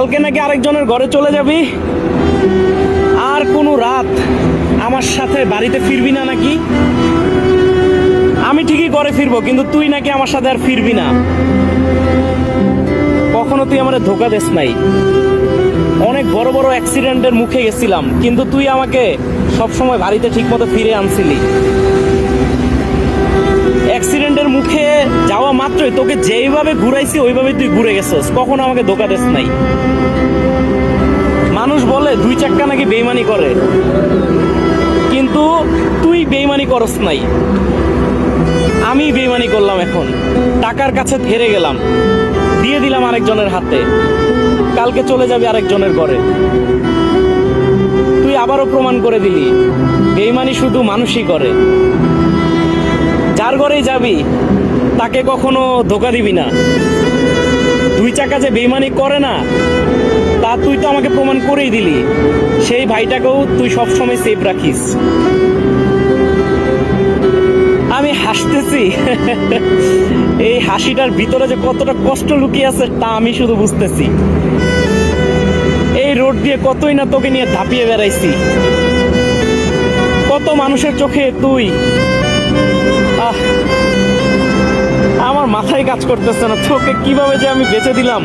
কালকে নাকি আরেকজনের ঘরে চলে যাবি? আর কোনো রাত আমার সাথে বাড়িতে ফিরবি না নাকি? আমি ঠিকই ঘরে ফিরবো, কিন্তু তুই নাকি আমার সাথে আর ফিরবি না। কখনো তুই আমার ধোকা দেস নাই। অনেক বড় বড় অ্যাক্সিডেন্টের মুখে গেছিলাম, কিন্তু তুই আমাকে সবসময় বাড়িতে ঠিকমতো ফিরে আনছিলি। অ্যাক্সিডেন্টের মুখে যাওয়া মাত্রই তোকে যেইভাবে ঘুরাইছি, ওইভাবে তুই ঘুরে গেছস। কখনো আমাকে ধোকা দেস নাই। মানুষ বলে, দুই চাক্কা নাকি বেইমানি করে। কিন্তু তুই বেইমানি করস নাই। আমি বেইমানি করলাম এখন। টাকার কাছে হেরে গেলাম। দিয়ে দিলাম আরেকজনের হাতে। কালকে চলে যাবে আরেকজনের ঘরে। তুই আবারও প্রমাণ করে দিলি, বেইমানি শুধু মানুষই করে। যার ঘরেই যাবি তাকে কখনো ধোকা দিবি না। দুই চাকা যে বেইমানি করে না, তা তুই তো আমাকে প্রমাণ করেই দিলি। সেই ভাইটাকেও তুই সবসময় সেফ রাখিস। আমি হাসতেছি। এই হাসিটার ভিতরে যে কতটা কষ্ট লুকিয়ে আছে, তা আমি শুধু বুঝতেছি। এই রোড দিয়ে কতই না তোকে নিয়ে ধাপিয়ে বেড়াইছি। কত মানুষের চোখে তুই, আহ মাথায় কাজ করতেছে না। তোকে কীভাবে যে আমি বেঁচে দিলাম?